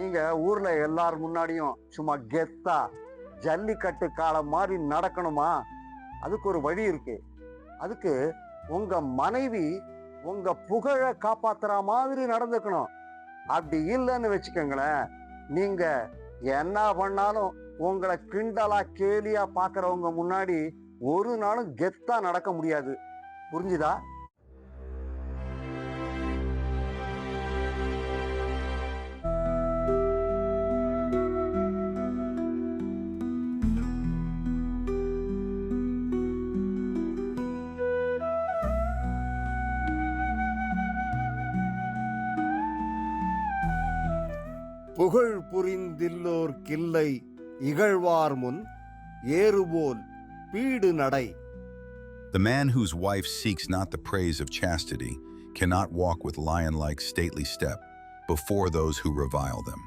நீங்க ஊர்ல எல்லார் முன்னாடியும் சும்மா கெத்தா ஜல்லிக்கட்டு காலம் மாதிரி நடக்கணுமா? அதுக்கு ஒரு வழி இருக்கு. அதுக்கு உங்க மனைவி உங்க புகழை காப்பாத்துற மாதிரி நடந்துக்கணும். அப்படி இல்லைன்னு வச்சுக்கோங்களேன். நீங்க என்ன பண்ணாலும் உங்களை கிண்டலா கேலியா பாக்குறவங்க முன்னாடி ஒரு நாளும் கெத்தா நடக்க முடியாது. புரிஞ்சுதா? புகழ் புரிந்தில்லோர் கில்லை இகழ்வார் முன் ஏறுபோல் பீடு நடை The man whose wife seeks not the praise of chastity cannot walk with lion like stately step before those who revile them.